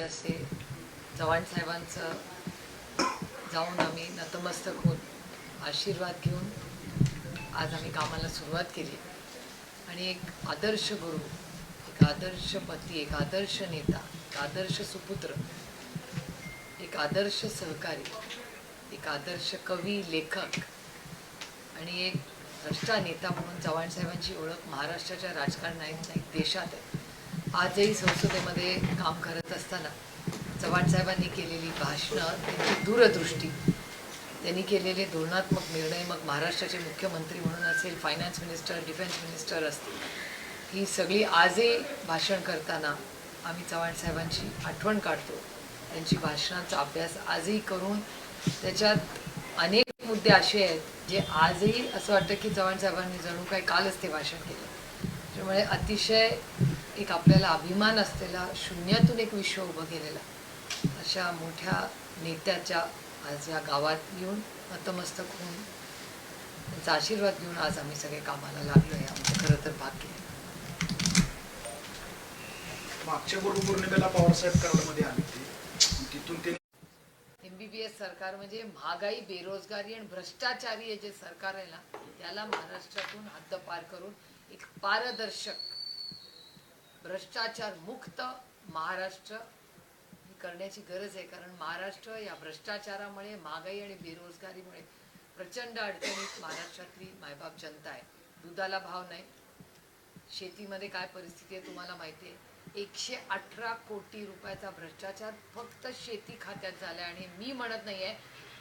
असे चव्हाण साहेबांचं जाऊन आम्ही नतमस्तक होऊन आशीर्वाद घेऊन आज आम्ही कामाला सुरुवात केली. आणि एक आदर्श गुरु एक आदर्श पती एक आदर्श नेता एक आदर्श सुपुत्र एक आदर्श सहकारी एक आदर्श कवी लेखक आणि एक भ्रष्टा नेता म्हणून चव्हाण साहेबांची ओळख महाराष्ट्राच्या राजकारणात नाही देशात आहे. आजही संसदेमध्ये काम करत असताना चव्हाण साहेबांनी केलेली भाषणं त्यांची दूरदृष्टी त्यांनी केलेले धोरणात्मक निर्णय मग महाराष्ट्राचे मुख्यमंत्री म्हणून असेल फायनान्स मिनिस्टर डिफेन्स मिनिस्टर असतील ही सगळी आजही भाषण करताना आम्ही चव्हाण साहेबांची आठवण काढतो. त्यांची भाषणांचा अभ्यास आजही करून त्याच्यात अनेक मुद्दे असे आहेत जे आजही असं वाटतं की चव्हाण साहेबांनी जणू काय कालच ते भाषण केलं. त्यामुळे अतिशय एक आपल्याला अभिमान असलेला शून्यातून एक विश्व उभं केलेला. अशा मोठ्या नेत्याच्या आज या गावात येऊन नतमस्तक होऊन त्यांचा आशीर्वाद घेऊन आज आम्ही सगळे कामाला लागलो आहे. आमचं खरं तर भाग्य मागच्या गुरुपौर्णिमेला पवारसाहेब कराडमध्ये आले होते. तिथून ते एमबीबीएस सरकार म्हणजे महागाई बेरोजगारी आणि भ्रष्टाचारी हे जे सरकार आहे ना त्याला महाराष्ट्रातून हद्दपार करून एक पारदर्शक भ्रष्टाचार मुक्त महाराष्ट्र ही करण्याची गरज आहे. कारण महाराष्ट्र या भ्रष्टाचारामुळे महागाई आणि बेरोजगारीमुळे प्रचंड अडचणीत महाराष्ट्रातली मायबाप जनता आहे. दुधाला भाव नाही. शेतीमध्ये काय परिस्थिती आहे तुम्हाला माहिती आहे? एकशे अठरा कोटी रुपयाचा भ्रष्टाचार फक्त शेती खात्यात झाला आणि मी म्हणत नाहीये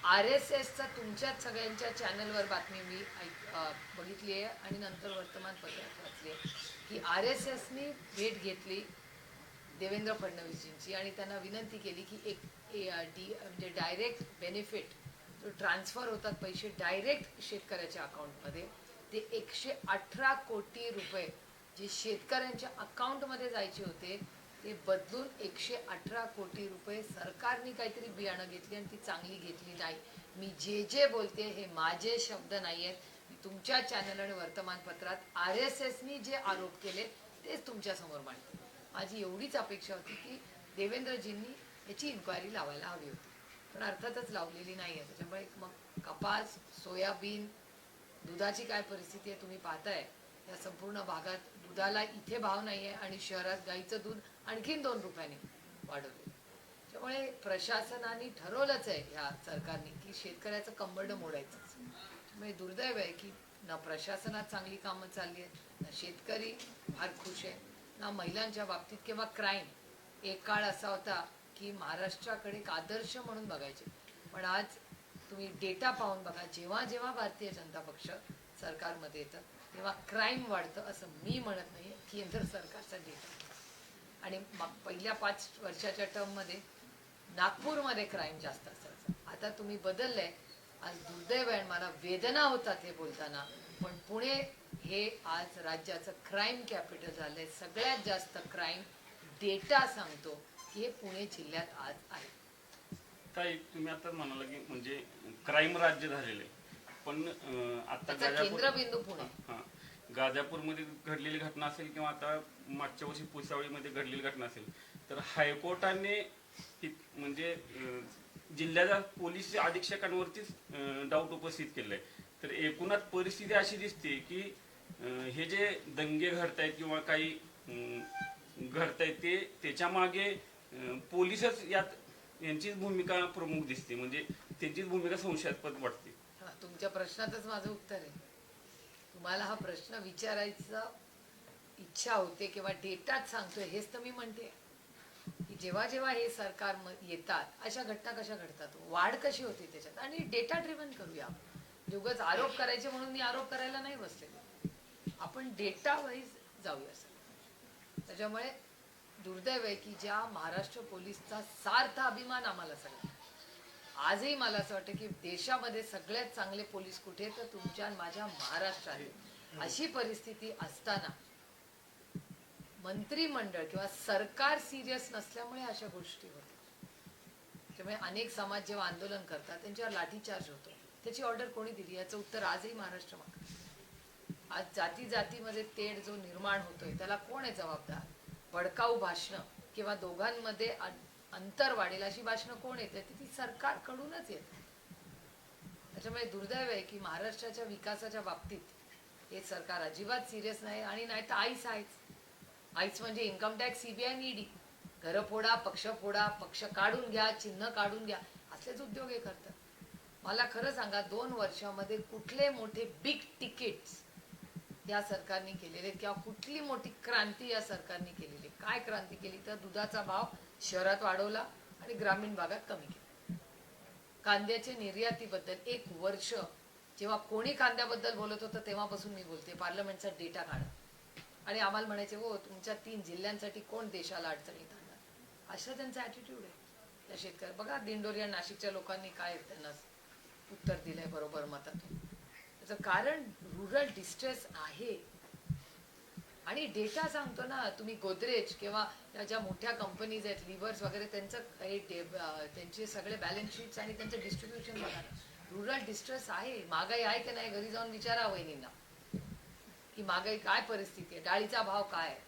आर एस एसचा तुमच्याच सगळ्यांच्या चॅनलवर बातमी मी ऐक बघितली आहे आणि नंतर वर्तमानपत्रात वाचली आहे की आर एस एसनी भेट घेतली देवेंद्र फडणवीसजींची आणि त्यांना विनंती केली की एक डी म्हणजे डायरेक्ट बेनिफिट जो ट्रान्सफर होतात पैसे डायरेक्ट शेतकऱ्याच्या अकाउंटमध्ये ते एकशे अठरा कोटी रुपये जे शेतकऱ्यांच्या अकाउंटमध्ये जायचे होते ते बदलून एकशे अठरा कोटी रुपये सरकारने काहीतरी बियाणं घेतली आणि ती चांगली घेतली नाही. मी जे जे बोलते हे माझे शब्द नाही आहेत. तुमच्या चॅनल आणि वर्तमानपत्रात आर एस एसनी जे आरोप केले तेच तुमच्यासमोर मांडते. माझी एवढीच अपेक्षा होती की देवेंद्रजींनी याची इन्क्वायरी लावायला हवी होती. पण अर्थातच लावलेली नाही आहे. त्याच्यामुळे मग कपास सोयाबीन दुधाची काय परिस्थिती आहे तुम्ही पाहताय. या संपूर्ण भागात दुधाला इथे भाव नाही आहे आणि शहरात गाईचं दूध आणखीन दोन रुपयाने वाढवले. त्यामुळे प्रशासनाने ठरवलंच आहे ह्या सरकारने की शेतकऱ्याचं कंबरडं मोडायचंच. म्हणजे दुर्दैव आहे की ना प्रशासनात चांगली कामं चालली आहेत ना शेतकरी फार खुश आहे ना महिलांच्या बाबतीत किंवा क्राईम एक काळ असा होता की महाराष्ट्राकडे एक आदर्श म्हणून बघायचे. पण आज तुम्ही डेटा पाहून बघा जेव्हा जेव्हा भारतीय जनता पक्ष सरकारमध्ये येतं तेव्हा क्राईम वाढतं असं मी म्हणत नाही केंद्र सरकारचा डेटा आणि पहिल्या पाच वर्षाच्या टर्ममध्ये नागपूरमध्ये क्राईम जास्त असायचं. आता तुम्ही बदललंय. आज दुर्दैव आहे मला वेदना होतात हे बोलताना. पण पुणे हे आज राज्याचं क्राईम कॅपिटल झालंय. सगळ्यात जास्त क्राईम डेटा सांगतो की हे पुणे जिल्ह्यात आज आहे. ताई तुम्ही आता म्हणाला की म्हणजे क्राईम राज्य झालेलं पण आता केंद्रबिंदू पुणे. गाजापूरमध्ये घडलेली घटना असेल किंवा आता मागच्या वर्षी पुसावळीमध्ये घडलेली घटना असेल तर हायकोर्टाने म्हणजे जिल्ह्याच्या पोलीस अधीक्षकांवरतीच डाऊट उपस्थित केलाय. तर एकूणात परिस्थिती अशी दिसते की हे जे दंगे घडतायत किंवा काही घडतायत ते त्याच्यामागे पोलीसच यात यांचीच भूमिका प्रमुख दिसते. म्हणजे त्यांचीच भूमिका संशयास्पद वाटते. तुमच्या प्रश्नातच माझं उत्तर आहे. तुम्हाला हा प्रश्न विचारायचा इच्छा होते किंवा डेटाच सांगतोय हेच तर मी म्हणते. की जेव्हा जेव्हा हे सरकार येतात अशा घटना कशा घडतात? वाढ कशी होती त्याच्यात? आणि डेटा ड्रिव्हन करूया. म्हणजे उगाच आरोप करायचे म्हणून मी आरोप करायला नाही बसलेले. आपण डेटा वाईज जाऊया सर. त्याच्यामुळे दुर्दैव आहे की ज्या महाराष्ट्र पोलीसचा सार्थ अभिमान आम्हाला सगळा आजही मला असं वाटतं की देशामध्ये सगळ्यात चांगले पोलीस कुठे? तर तुमच्या माझ्या महाराष्ट्रात अशी परिस्थिती असताना मंत्रिमंडळ किंवा सरकार सिरियस नसल्यामुळे अशा गोष्टी होतात. त्यामुळे अनेक समाज जेव्हा आंदोलन करतात त्यांच्यावर लाठीचार्ज होतो. त्याची ऑर्डर कोणी दिली? याचं उत्तर आजही महाराष्ट्र मागतं. आज जाती जातीमध्ये तेढ जो निर्माण होतोय त्याला कोण आहे जबाबदार? भडकाऊ भाषणं किंवा दोघांमध्ये अंतर वाढेल अशी भाषणं कोण येते ती सरकारकडूनच येत त्याच्यामुळे दुर्दैव आहे की महाराष्ट्राच्या विकासाच्या बाबतीत हे सरकार अजिबात सिरियस नाही आणि नाही तर आईच आहेच. आईच म्हणजे इन्कम टॅक्स सीबीआय ईडी घरं फोडा पक्ष फोडा पक्ष काढून घ्या चिन्ह काढून घ्या. असलेच उद्योग हे करतात. मला खरं सांगा दोन वर्षामध्ये कुठले मोठे बिग तिकीट्स या सरकारने केलेले किंवा कुठली मोठी क्रांती या सरकारने केलेली आहे? काय क्रांती केली? तर दुधाचा भाव शहरात वाढवला आणि ग्रामीण भागात कमी केला. कांद्याच्या निर्यातीबद्दल एक वर्ष जेव्हा कोणी कांद्याबद्दल बोलत होतं तेव्हापासून मी बोलते पार्लमेंटचा डेटा काढा. आणि आम्हाला म्हणायचे हो तुमच्या तीन जिल्ह्यांसाठी कोण देशाला अडचणीत आणणार असा त्यांचा ॲटिट्यूड आहे. त्या शेतकरी बघा दिंडोरी आणि नाशिकच्या लोकांनी काय त्यांना उत्तर दिलंय बरोबर मतातून. त्याचं कारण रुरल डिस्ट्रेस आहे. आणि डेटा सांगतो ना तुम्ही गोदरेज किंवा या ज्या मोठ्या कंपनीज आहेत लिव्हर्स वगैरे त्यांचं हे डे- त्यांचे सगळे बॅलन्स शीट्स आणि त्यांचं डिस्ट्रीब्युशन बघा रुरल डिस्ट्रेस आहे. महागाई आहे की नाही घरी जाऊन विचारा वहिनींना. की महागाई काय परिस्थिती आहे? डाळीचा भाव काय आहे?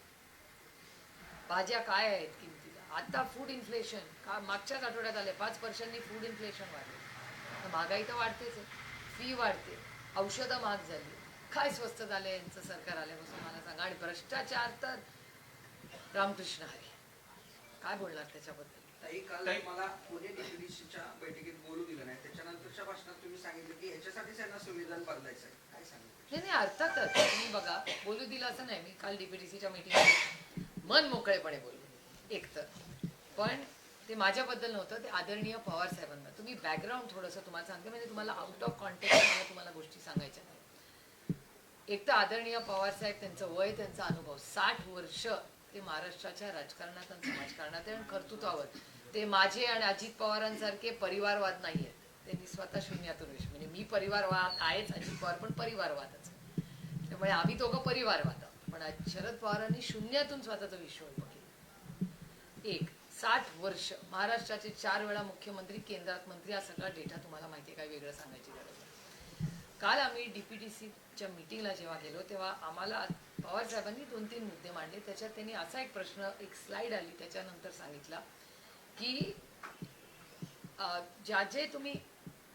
भाज्या काय आहेत किमतीला? आता फूड इन्फ्लेशन का मागच्याच आठवड्यात आले पाच पर्सेंटनी फूड इन्फ्लेशन वाढले. तर महागाई तर वाढतेच आहे. फी वाढते. औषधं महाग झाली. काय स्वस्त झाले यांचं सरकार आल्यापासून? मला सांगा. आणि भ्रष्टाचार तर रामकृष्ण हरे काय बोलणार त्याच्याबद्दल? ताई काल ताई- मला पुणे डीपीडीसीच्या बैठकीत बोलू दिलं नाही. त्याच्यानंतरच्या भाषणात तुम्ही सांगितलं की याच्यासाठीच यांना संविधान बदलायचं आहे. काय सांगितलं नाही नाही अर्थातच. तुम्ही बघा बोलू दिलं असं नाही. मी काल डीपीडीसीच्या मीटिंग मन मोकळेपणे बोलले. एकतर. पण ते माझ्याबद्दल नव्हतं ते आदरणीय पवार साहेबांना. तुम्ही बॅकग्राऊंड थोडंसं तुम्हाला सांगते म्हणजे तुम्हाला आउट ऑफ कॉन्टेक्ट मला तुम्हाला गोष्टी सांगायच्या नाही. एक तर आदरणीय पवार साहेब त्यांचं वय त्यांचा अनुभव साठ वर्ष ते महाराष्ट्राच्या राजकारणात आणि समाजकारणात आहे आणि कर्तृत्वावर. ते माझे आणि अजित पवारांसारखे परिवारवाद नाही आहेत त्यांनी स्वतः शून्यातून विश्व म्हणजे मी परिवारवाद आहेच अजित पवार पण परिवारवादच. त्यामुळे आम्ही दोघं परिवारवाद आहोत. पण शरद पवारांनी शून्यातून स्वतःचा विश्व उभं एक साठ वर्ष. महाराष्ट्राचे चार वेळा मुख्यमंत्री केंद्रात मंत्री हा सगळा डेटा तुम्हाला माहिती आहे काय वेगळं सांगायची गरज काल आम्ही डीपीटीसीच्या मीटिंगला जेव्हा गेलो तेव्हा आम्हाला पवार साहेबांनी दोन तीन मुद्दे मांडले. त्याच्यात त्यांनी असा एक प्रश्न एक स्लाइड आली त्याच्यानंतर सांगितला की ज्या जे तुम्ही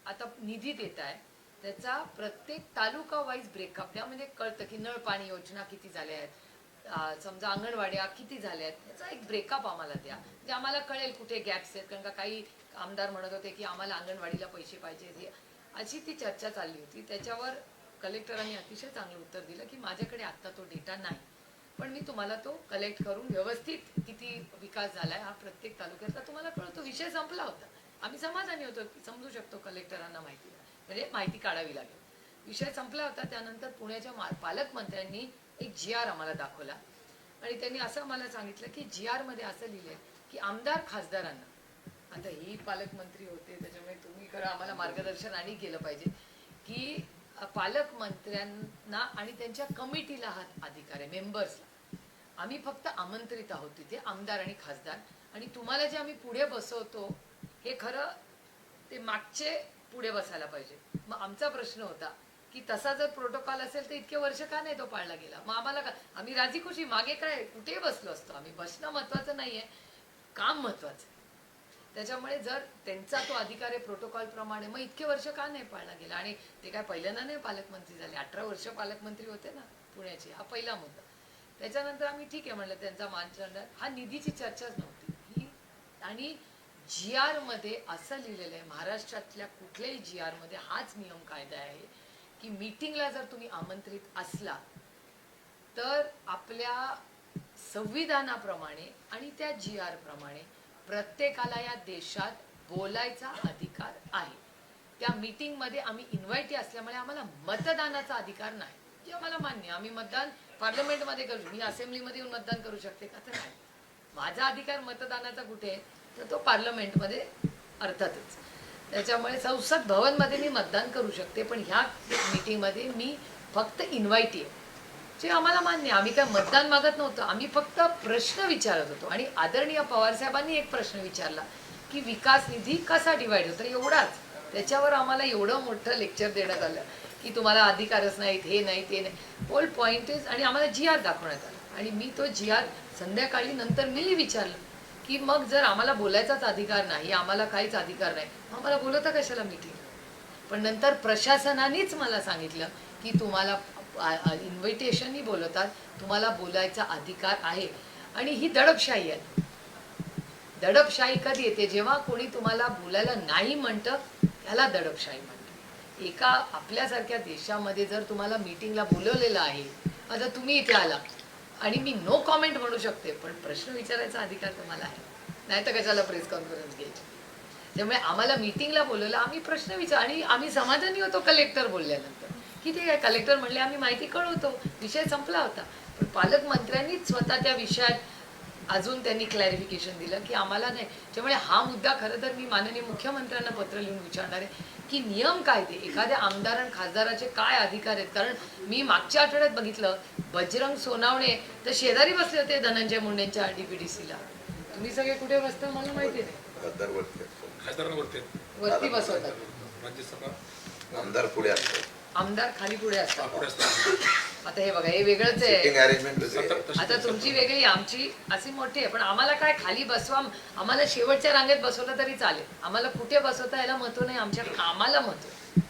आता निधी देताय त्याचा प्रत्येक तालुका वाईज ब्रेकअप त्यामध्ये म्हणजे कळतं की नळ पाणी योजना किती झाल्या आहेत समजा अंगणवाड्या किती झाल्या आहेत त्याचा एक ब्रेकअप आम्हाला द्या. म्हणजे आम्हाला कळेल कुठे गॅप्स आहेत कारण का काही आमदार म्हणत होते की आम्हाला अंगणवाडीला पैसे पाहिजे हे अशी ती चर्चा चालली होती. त्याच्यावर कलेक्टरांनी अतिशय चांगलं उत्तर दिलं की माझ्याकडे आत्ता तो डेटा नाही. पण मी तुम्हाला तो कलेक्ट करून व्यवस्थित किती विकास झालाय हा प्रत्येक तालुक्यातला तुम्हाला कळतो. विषय संपला होता. आम्ही समाधानी होतो. समजू शकतो कलेक्टरांना माहिती. म्हणजे माहिती काढावी लागेल. विषय संपला होता. त्यानंतर पुण्याच्या मा- पालकमंत्र्यांनी एक जी आर आम्हाला दाखवला. आणि त्यांनी असं आम्हाला सांगितलं की जी आरमध्ये असं लिहिलंय की आमदार खासदारांना. आता ही पालकमंत्री होते. त्याच्यामुळे तुम्ही खरं आम्हाला मार्गदर्शन आणि केलं पाहिजे की पालकमंत्र्यांना आणि त्यांच्या कमिटीला हा अधिकार आहे. मेंबर्सला आम्ही फक्त आमंत्रित आहोत तिथे आमदार आणि खासदार. आणि तुम्हाला जे आम्ही पुढे बसवतो हे खरं ते मागचे पुढे बसायला पाहिजे. मग आमचा प्रश्न होता की तसा जर प्रोटोकॉल असेल तर इतके वर्ष का नाही तो पाळला गेला? मग आम्हाला का आम्ही राजी खुशी मागे काय कुठेही बसलो असतो. आम्ही बसणं महत्वाचं नाहीये काम महत्वाचं. आहे त्याच्यामुळे जर त्यांचा तो अधिकार आहे प्रोटोकॉल प्रमाणे मग इतके वर्ष का नाही पाळला गेला? आणि ते काय पहिल्यांदा नाही पालकमंत्री झाले? अठरा वर्ष पालकमंत्री होते ना पुण्याचे. हा पहिला मुद्दा. त्याच्यानंतर आम्ही ठीक आहे म्हणलं त्यांचा मान हा निधीची चर्चाच नव्हती. ही आणि जी आरमध्ये असं लिहिलेलं आहे महाराष्ट्रातल्या कुठल्याही जी आरमध्ये हाच नियम कायदा आहे की मीटिंगला जर तुम्ही आमंत्रित असला तर आपल्या संविधानाप्रमाणे आणि त्या जी आर प्रमाणे प्रत्येकाला या देशात बोलायचा अधिकार आहे. त्या मीटिंगमध्ये आम्ही इन्व्हायटी असल्यामुळे आम्हाला मतदानाचा अधिकार नाही. जे आम्हाला मान्य आम्ही मतदान पार्लमेंटमध्ये करू. मी असेंब्लीमध्ये येऊन मतदान करू शकते का? तर नाही. माझा अधिकार मतदानाचा कुठे आहे? तर तो पार्लमेंटमध्ये अर्थातच. त्याच्यामुळे संसद भवनमध्ये मी मतदान करू शकते पण ह्या मीटिंगमध्ये मी फक्त इन्व्हायटी आहे. जे आम्हाला मान्य आम्ही काय मतदान मागत नव्हतो. आम्ही फक्त प्रश्न विचारत होतो. आणि आदरणीय पवार साहेबांनी एक प्रश्न विचारला की विकास निधी कसा डिवाइड होतो? एवढाच. त्याच्यावर आम्हाला एवढं मोठं लेक्चर देण्यात आलं. की तुम्हाला अधिकारच नाहीत हे नाही ते नाही होल पॉइंट इज आणि आम्हाला जी आर दाखवण्यात आलं. आणि मी तो जी आर संध्याकाळी नंतर मीही विचारलं की मग जर आम्हाला बोलायचाच अधिकार नाही आम्हाला काहीच अधिकार नाही आम्हाला बोलवता कशाला मीटिंग पण नंतर प्रशासनानेच मला सांगितलं की तुम्हाला इन्व्हिटेशनही बोलवतात तुम्हाला बोलायचा अधिकार आहे. आणि ही दडपशाही आहे. दडपशाही कधी येते? जेव्हा कोणी तुम्हाला बोलायला नाही म्हणतं त्याला दडपशाही म्हणतात. एका आपल्यासारख्या देशामध्ये जर तुम्हाला मीटिंगला बोलवलेलं आहे आता तुम्ही इथे आला आणि मी नो कॉमेंट म्हणू शकते पण प्रश्न विचारायचा अधिकार तुम्हाला आहे. नाही तर कशाला प्रेस कॉन्फरन्स घ्यायची? त्यामुळे आम्हाला मीटिंगला बोलवलं आम्ही प्रश्न विचार आणि आम्ही समाधानी होतो कलेक्टर बोलल्यानंतर. की ठीक आहे कलेक्टर म्हणले आम्ही माहिती कळवतो विषय संपला होता. पण पालकमंत्र्यांनीच स्वतः त्या विषयात अजून त्यांनी क्लॅरिफिकेशन दिलं की आम्हाला नाही. त्यामुळे हा मुद्दा खरं तर मी माननीय मुख्यमंत्र्यांना पत्र लिहून विचारणार आहे. की नियम काय ते? एखाद्या आमदार आणि खासदाराचे काय अधिकार आहेत? कारण मी मागच्या आठवड्यात बघितलं बजरंग सोनावणे तर शेजारी बसले होते धनंजय मुंडेंच्या डीपीडीसीला तुम्ही सगळे कुठे बसता मला माहिती नाही. खासदारांवरती वरती बसवतात. राज्यसभा. आमदार पुढे असतात. आमदार खाली पुढे असतात. पुढे असतात. आता हे बघा हे वेगळंच आहे. आता तुमची वेगळी आमची अशी मोठी आहे. पण आम्हाला काय खाली बसवा आम्हाला शेवटच्या रांगेत बसवलं तरी चालेल. आम्हाला कुठे बसवता याला महत्त्व नाही आमच्या कामाला महत्त्व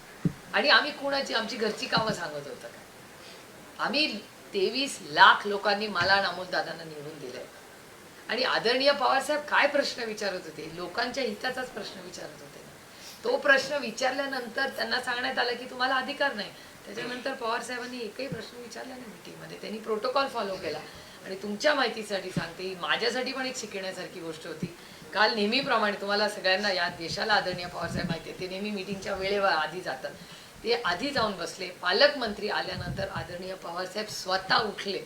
आणि आम्ही कुणाची आमची घरची कामं सांगत होतं का? आम्ही तेवीस लाख लोकांनी मला आणि अमोल दादांना निवडून दिलंय. आणि आदरणीय पवारसाहेब काय प्रश्न विचारत होते? लोकांच्या हिताचाच प्रश्न विचारत होते. तो प्रश्न विचारल्यानंतर त्यांना सांगण्यात आलं की तुम्हाला अधिकार नाही. त्याच्यानंतर पवार साहेबांनी एकही प्रश्न विचारला नाही मीटिंगमध्ये त्यांनी प्रोटोकॉल फॉलो केला. आणि तुमच्या माहितीसाठी सांगते ही माझ्यासाठी पण एक शिकण्यासारखी गोष्ट होती. काल नेहमीप्रमाणे तुम्हाला सगळ्यांना या देशाला आदरणीय पवारसाहेब माहिती आहे ते नेहमी मीटिंगच्या वेळेवर आधी जातात. ते आधी जाऊन बसले. पालकमंत्री आल्यानंतर आदरणीय पवारसाहेब स्वतः उठले.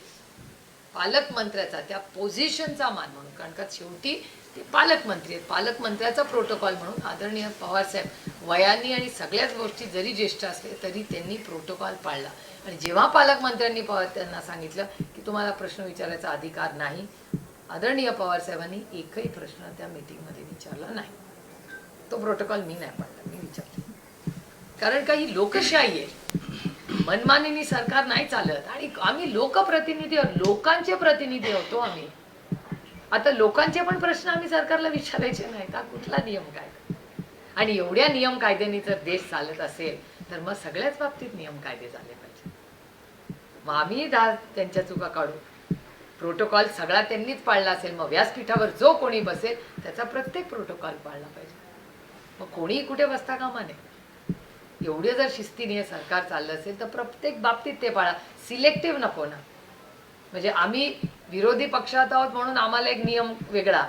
पालकमंत्र्याचा त्या पोझिशनचा मान म्हणून. कारण का शेवटी ते पालकमंत्री आहेत. पालकमंत्र्याचा प्रोटोकॉल म्हणून आदरणीय पवारसाहेब वयांनी आणि सगळ्याच गोष्टी जरी ज्येष्ठ असले तरी त्यांनी प्रोटोकॉल पाळला. आणि जेव्हा पालकमंत्र्यांनी पवार त्यांना सांगितलं की तुम्हाला प्रश्न विचारायचा अधिकार नाही आदरणीय पवारसाहेबांनी एकही प्रश्न त्या मीटिंगमध्ये विचारला नाही. तो प्रोटोकॉल मी नाही पाळला मी विचारला कारण काही लोकशाही आहे. मनमानीनी सरकार नाही चालत आणि आम्ही लोकप्रतिनिधी लोकांचे प्रतिनिधी होतो हो आम्ही. आता लोकांचे पण प्रश्न आम्ही सरकारला विचारायचे नाही का? कुठला नियम कायदा? आणि एवढ्या नियम कायद्याने जर देश चालत असेल तर मग सगळ्याच बाबतीत नियम कायदे झाले पाहिजे. मग आम्ही दा त्यांच्या चुका काढू. प्रोटोकॉल सगळा त्यांनीच पाळला असेल मग व्यासपीठावर जो कोणी बसेल त्याचा प्रत्येक प्रोटोकॉल पाळला पाहिजे. मग कोणीही कुठे बसता कामा नये. एवढे जर शिस्तीने सरकार चाललं असेल तर प्रत्येक बाबतीत ते पाळा. सिलेक्टिव्ह नको ना. म्हणजे आम्ही विरोधी पक्षात आहोत म्हणून आम्हाला एक नियम वेगळा.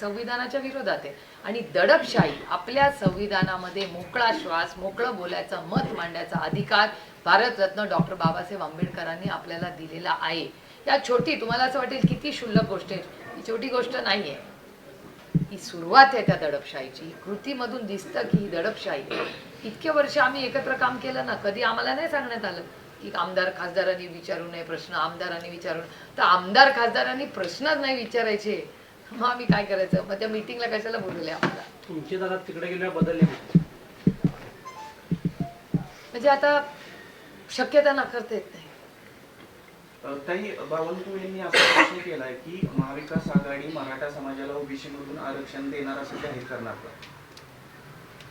संविधानाच्या विरोधात आहे. आणि दडपशाही आपल्या संविधानामध्ये मोकळा श्वास मोकळं बोलायचा मत मांडण्याचा अधिकार भारतरत्न डॉक्टर बाबासाहेब आंबेडकरांनी आपल्याला दिलेला आहे. या छोटी तुम्हाला असं वाटेल किती क्षुल्लक गोष्ट आहे? ही छोटी गोष्ट नाही आहे ही सुरुवात आहे त्या दडपशाहीची. कृतीमधून दिसतं की ही दडपशाही. इतके वर्ष आम्ही एकत्र काम केलं ना कधी आम्हाला नाही सांगण्यात आलं. की आमदार खासदारांनी विचारू नये प्रश्न आमदारांनी विचारू नये. तर आमदार खासदारांनी प्रश्नच नाही विचारायचे. मग आम्ही काय करायचं? मग त्या मिटिंगला कशाला बोलवले आम्हाला? तुमचे दादा तिकडे गेल्यावर बदलले. म्हणजे आता शक्यता नाकारता येत नाही. ताई बावनकुळे यांनी असा प्रश्न केलाय की महाविकास आघाडी मराठा समाजाला ओबीसी मधून आरक्षण देणार असं जाहीर करणार का?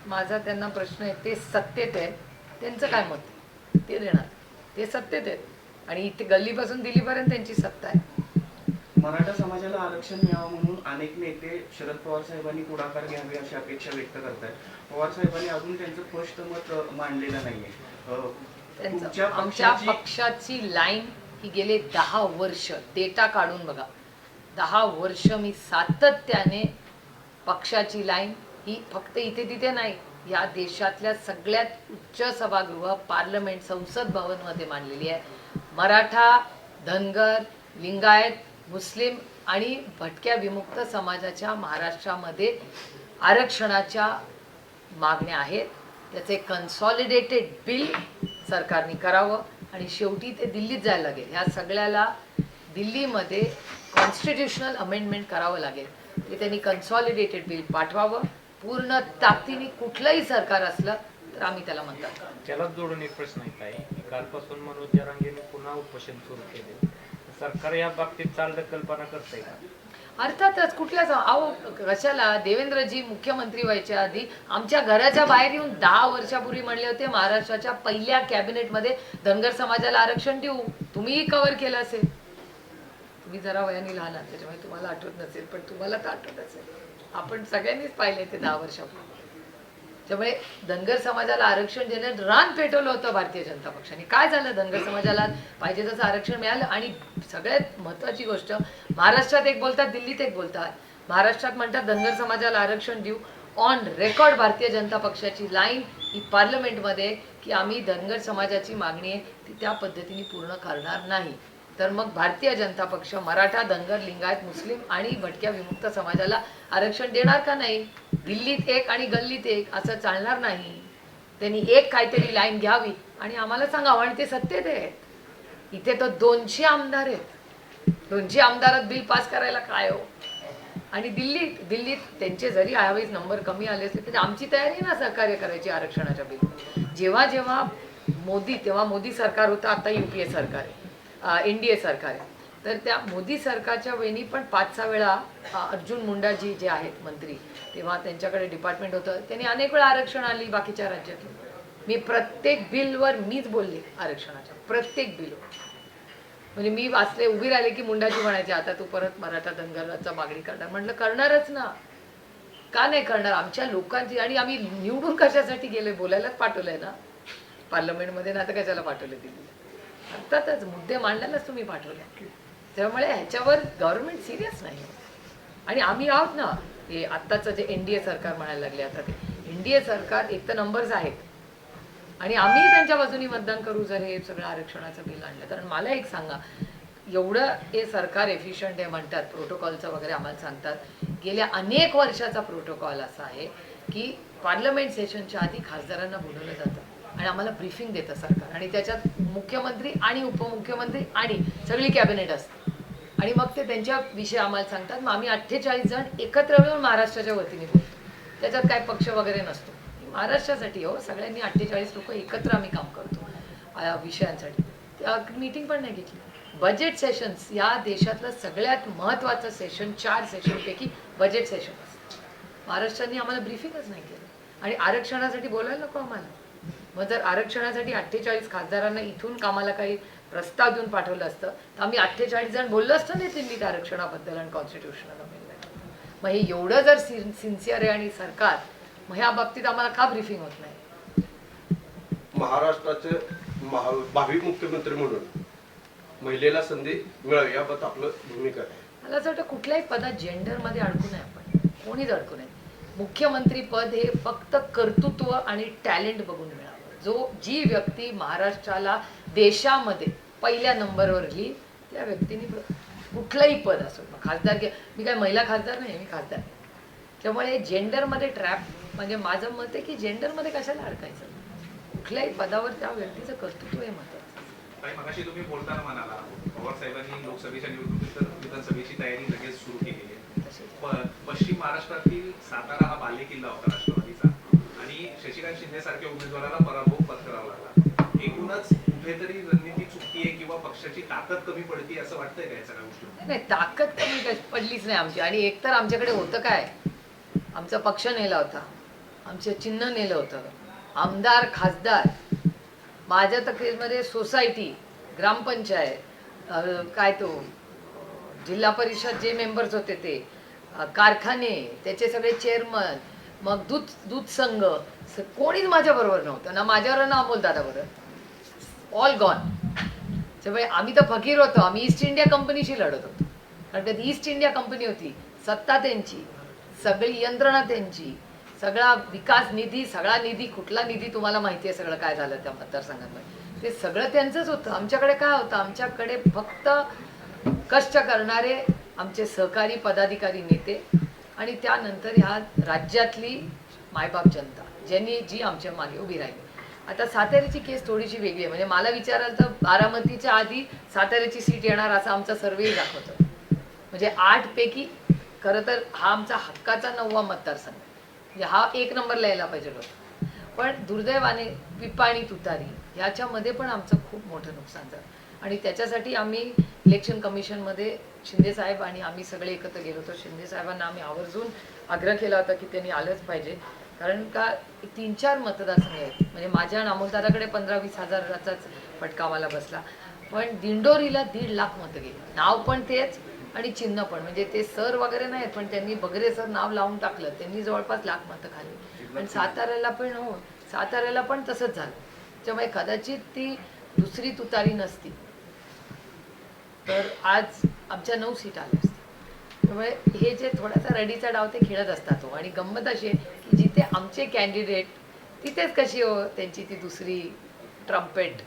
माझा त्यांना प्रश्न आहे ते सत्तेत आहे त्यांचं काय मत आहे? ते देणार. ते सत्तेत आहेत आणि इथे गल्लीपासून दिल्लीपर्यंत त्यांची सत्ता आहे. मराठा समाजाला आरक्षण मिळावं म्हणून अनेक नेते शरद पवार साहेबांनी पुढाकार घ्यावे अशी अपेक्षा व्यक्त करतायत. पवार साहेबांनी अजून त्यांचं स्पष्ट मत मांडलेलं नाहीये. त्यांचं आमच्या पक्षाची लाईन ही गेले दहा वर्ष. डेटा काढून बघा. दहा वर्ष मी सातत्याने पक्षाची लाईन ही फक्त इथे तिथे नाही. या देशातल्या सगळ्यात उच्च सभागृह पार्लमेंट संसद भवनमध्ये मांडलेली आहे. मराठा धनगर लिंगायत मुस्लिम आणि भटक्या विमुक्त समाजाच्या महाराष्ट्रामध्ये आरक्षणाच्या मागण्या आहेत. त्याचे कन्सॉलिडेटेड बिल सरकारने करावं आणि शेवटी ते दिल्लीत जायला लागेल. ह्या सगळ्याला दिल्लीमध्ये कॉन्स्टिट्युशनल अमेंडमेंट करावं लागेल. ते त्यांनी कन्सॉलिडेटेड बिल पाठवावं. पूर्ण ताकदीने कुठलंही सरकार असलं तर आम्ही त्याला म्हणतात. त्यालाच जोडून एक प्रश्न येत आहे कालपासून मनोज जरांगेने पुन्हा उपोषण सुरू केले. सरकार या बाबतीत चालढकल्पना करतंय का? अर्थातच कुठल्याच अहो कशाला? देवेंद्रजी मुख्यमंत्री व्हायच्या आधी आमच्या घराच्या बाहेर येऊन दहा वर्षापूर्वी म्हणले होते महाराष्ट्राच्या पहिल्या कॅबिनेटमध्ये धनगर समाजाला आरक्षण देऊ. तुम्हीही कव्हर केलं असेल. तुम्ही जरा वयाने लहान आहात त्याच्यामुळे तुम्हाला आठवत नसेल पण तुम्हाला तर आठवत असेल. आपण सगळ्यांनीच पाहिले ते दहा वर्षापूर्वी. त्यामुळे धनगर समाजाला आरक्षण देण्यात रान पेटवलं होतं भारतीय जनता पक्षाने. काय झालं? धनगर समाजाला पाहिजे तसं आरक्षण मिळालं आणि सगळ्यात महत्वाची गोष्ट महाराष्ट्रात एक बोलतात दिल्लीत एक बोलतात. महाराष्ट्रात म्हणतात धनगर समाजाला आरक्षण देऊ ऑन रेकॉर्ड भारतीय जनता पक्षाची लाईन ही पार्लमेंटमध्ये की आम्ही धनगर समाजाची मागणी आहे ती त्या पद्धतीने पूर्ण करणार नाही. तर मग भारतीय जनता पक्ष मराठा धनगर लिंगायत मुस्लिम आणि भटक्या विमुक्त समाजाला आरक्षण देणार का नाही? दिल्लीत एक आणि गल्लीत एक असं चालणार नाही. त्यांनी एक काहीतरी लाईन घ्यावी आणि आम्हाला सांगावं आणि ते सत्तेत आहेत. इथे तर दोनशे आमदार आहेत. दोनशे आमदारात बिल पास करायला काय हो? आणि दिल्लीत दिल्लीत त्यांचे जरी यावेळेस नंबर कमी आले असले तरी आमची तयारी ना सहकार्य करायची आरक्षणाच्या बिल. जेव्हा जेव्हा मोदी तेव्हा मोदी सरकार होतं आता यू पी सरकार आहे. एन डी ए सरकार. आहे तर त्या मोदी सरकारच्या वेळी पण पाच सहा वेळा अर्जुन मुंडाजी जे आहेत मंत्री तेव्हा त्यांच्याकडे डिपार्टमेंट होतं. त्यांनी अनेक वेळा आरक्षण आली बाकीच्या राज्यातून. मी प्रत्येक बिलवर मीच बोलले आरक्षणाच्या. प्रत्येक बिलवर म्हणजे मी वाचले उभी राहिले की मुंडाजी म्हणायचे आता तू परत मराठा धनगराचा मागणी करणार. म्हटलं करणारच ना. का नाही करणार? आमच्या लोकांची आणि आम्ही निवडून कशासाठी गेले बोलायलाच पाठवलंय ना. पार्लमेंटमध्ये ना तर कशाला पाठवले दिल्लीला अर्थातच मुद्दे मांडायलाच तुम्ही पाठवले. त्यामुळे ह्याच्यावर गव्हर्नमेंट सिरियस नाही. आणि आम्ही आहोत ना हे आत्ताचं जे एन डी ए सरकार म्हणायला लागले आता ते एन डी ए सरकार एक तर नंबर्स आहेत. आणि आम्ही त्यांच्या बाजूनी मतदान करू जर हे सगळं आरक्षणाचं बिल आणलं. कारण मला एक सांगा एवढं हे सरकार एफिशियंट आहे म्हणतात प्रोटोकॉलचं वगैरे आम्हाला सांगतात. गेल्या अनेक वर्षाचा प्रोटोकॉल असा आहे की पार्लमेंट सेशनच्या आधी खासदारांना बोलवलं जातं. आणि आम्हाला ब्रीफिंग देतं सरकार. आणि त्याच्यात मुख्यमंत्री आणि उपमुख्यमंत्री आणि सगळी कॅबिनेट असते. आणि मग ते त्यांच्या विषय आम्हाला सांगतात. मग आम्ही अठ्ठेचाळीस जण एकत्र मिळून महाराष्ट्राच्या वतीने बोलतो. त्याच्यात काय पक्ष वगैरे नसतो. महाराष्ट्रासाठी हो सगळ्यांनी अठ्ठेचाळीस लोक एकत्र आम्ही काम करतो विषयांसाठी. त्या मीटिंग पण नाही घेतली. बजेट सेशन्स या देशातलं सगळ्यात महत्त्वाचं सेशन चार सेशनपैकी बजेट सेशन असतं. महाराष्ट्राने आम्हाला ब्रीफिंगच नाही केलं. आणि आरक्षणासाठी बोलायला नको आम्हाला. मग जर आरक्षणासाठी अठ्ठेचाळीस खासदारांना इथून कामाला काही प्रस्ताव देऊन पाठवलं असतं तर आम्ही अठ्ठेचाळीस जण बोललो असतो ना दिल्लीत आरक्षणाबद्दल आणि कॉन्स्टिट्यूशनल अमेंडमेंट मग हे एवढं जर सिन्सिअर आहे आणि सरकार मग ह्या बाबतीत आम्हाला का ब्रीफिंग होत नाही? महाराष्ट्राचे महा भावी मुख्यमंत्री म्हणून महिलेला संधी मिळावी याबाबत आपलं भूमिका आहे. मला असं वाटतं कुठल्याही पदात जेंडरमध्ये अडकू नये आपण. कोणीच अडकू नये. मुख्यमंत्री पद हे फक्त कर्तृत्व आणि टॅलेंट बघून मिळावं. जो जी व्यक्ती महाराष्ट्राला देशामध्ये पहिल्या नंबरवर येईल त्या व्यक्तीने कुठलंही पद असो खासदार मी काय महिला खासदार नाही मी खासदार. त्यामुळे जेंडरमध्ये ट्रॅप म्हणजे माझं मत आहे की जेंडरमध्ये कशाला अडकायचं? कुठल्याही पदावर त्या व्यक्तीचं कर्तृत्व हे महत्वाचं मगाशी तुम्ही बोलताना म्हणाला पवार साहेबांनी लोकसभेच्या निवडणुकीत विधानसभेची तयारी लगेच सुरू केलेली आहे. तसेच प- पश्चिम महाराष्ट्रातील सातारा हा बालेकिल्ला होता राष्ट्रवादीचा. आणि शशिकांत शिंदे सारख्या उमेदवाराला पराभव कुठेतरी रणनीती चुकतीये किंवा पक्षाची ताकद कमी पडते असं वाटतंय का या सगळ्या गोष्टी नाही ताकद कमी पडलीच नाही आमची. आणि एकतर आमच्याकडे होतं काय? आमचा पक्ष नेला होता. आमचं चिन्ह नेलं होतं. आमदार खासदार. माझ्या तक्रीरमध्ये सोसायटी ग्रामपंचायत काय तो जिल्हा परिषद जे मेंबर्स होते ते कारखाने त्याचे सगळे चेअरमन मग दूध दूध संघ कोणीच माझ्याबरोबर नव्हतं. ना माझ्यावर ना अमोल दादाबरोबर. ऑल गॉन त्यामुळे आम्ही तर फकीर होतो. आम्ही ईस्ट इंडिया कंपनीशी लढत होतो. कारण त्यात ईस्ट इंडिया कंपनी होती. सत्ता त्यांची सगळी यंत्रणा त्यांची सगळा विकास निधी सगळा निधी कुठला निधी तुम्हाला माहिती आहे सगळं काय झालं त्या मतदारसंघामध्ये ते सगळं त्यांचंच होतं. आमच्याकडे काय होतं? आमच्याकडे फक्त कष्ट करणारे आमचे सहकारी पदाधिकारी नेते आणि त्यानंतर ह्या राज्यातली मायबाप जनता ज्यांनी जी आमच्या मागे उभी राहिली. आता साताऱ्याची केस थोडीशी वेगळी आहे. म्हणजे मला विचाराल तर बारामतीच्या आधी साताऱ्याची सीट येणार असा आमचा सर्वे दाखवतो. म्हणजे आठ पैकी खरं तर हा आमचा हक्काचा नववा मतदारसंघ. म्हणजे हा एक नंबरला यायला पाहिजे होता. पण दुर्दैवाने पिपाणी तुतारी याच्यामध्ये पण आमचं खूप मोठं नुकसान झालं. आणि त्याच्यासाठी आम्ही इलेक्शन कमिशनमध्ये शिंदे साहेब आणि आम्ही सगळे एकत्र गेलो होतो. शिंदे साहेबांना आम्ही आवर्जून आग्रह केला होता की त्यांनी आलंच पाहिजे. कारण का तीन चार मतदारसंघ आहेत. म्हणजे माझ्या नामोलदाराकडे पंधरा वीस हजाराचाच फटका मला बसला. पण दिंडोरीला दीड लाख मतं गेली. नाव पण तेच आणि चिन्ह पण. म्हणजे ते सर वगैरे नाहीत पण त्यांनी बगरे सर नाव लावून टाकलं. त्यांनी जवळपास लाख मतं खाल्ली पण साताऱ्याला पण हो साताऱ्याला पण तसंच झालं. त्यामुळे कदाचित ती दुसरी तुतारी नसती. तर आज आमच्या नऊ सीट आल्या. त्यामुळे हे जे थोडासा रडीचा डाव ते खेळत असतात हो. आणि गंमत अशी आहे की जिथे आमचे कॅन्डिडेट तिथेच कशी हो त्यांची ती दुसरी ट्रम्पेट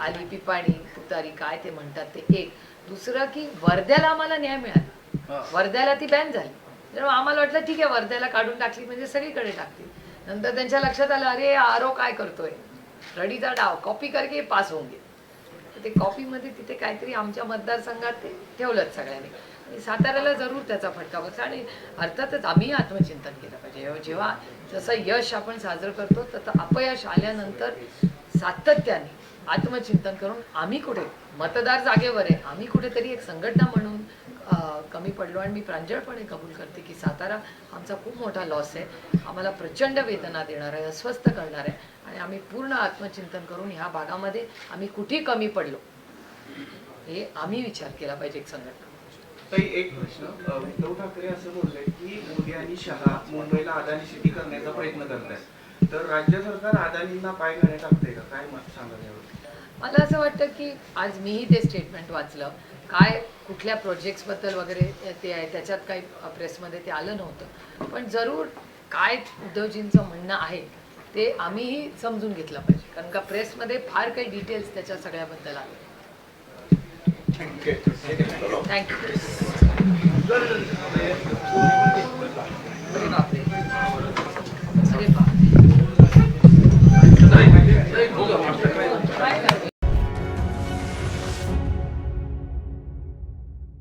आली पिपाणी तुतारी काय ते म्हणतात ते एक. दुसरं की वर्ध्याला आम्हाला न्याय मिळाला. वर्ध्याला ती बॅन झाली. त्यामुळे आम्हाला वाटलं ठीक आहे वर्ध्याला काढून टाकली म्हणजे सगळीकडे टाकली. नंतर त्यांच्या लक्षात आलं अरे आरो काय करतोय? रडीचा डाव. कॉपी करके पास होऊन ते कॉपीमध्ये तिथे काहीतरी आमच्या मतदारसंघात ते ठेवलंच सगळ्यांनी. साताऱ्याला जरूर त्याचा फटका बसला आणि अर्थातच आम्ही आत्मचिंतन केलं पाहिजे. जेव्हा- जसं यश आपण साजरं करतो तसं अपयश आल्यानंतर सातत्याने आत्मचिंतन करून आम्ही कुठे मतदार जागेवर आहे आम्ही कुठेतरी एक संघटना म्हणून कमी पडलो आणि मी प्रांजळपणे कबूल करते की सातारा आमचा खूप मोठा लॉस आहे. आम्हाला प्रचंड वेदना देणार आहे अस्वस्थ करणार आहे आणि आम्ही पूर्ण आत्मचिंतन करून ह्या भागामध्ये आम्ही कुठे कमी पडलो हे आम्ही विचार केला पाहिजे एक संघटना. ताई एक प्रश्न. उद्धव ठाकरे असं बोलले की मोदी आणि शहा मुंबईला अदानी सिटी करण्याचा प्रयत्न करतायत. तर राज्य सरकार अदानींना पाय घाणे टाकते का? काय मत सांगा यावर? मला असं वाटतं की आज मीही ते स्टेटमेंट वाचलं. काय कुठल्या प्रोजेक्ट्सबद्दल वगैरे ते आहे त्याच्यात काही प्रेसमध्ये ते आलं नव्हतं. पण जरूर काय उद्धवजींचं म्हणणं आहे ते आम्हीही समजून घेतलं पाहिजे. कारण का प्रेसमध्ये फार काही डिटेल्स त्याच्या सगळ्याबद्दल आले. Thank you.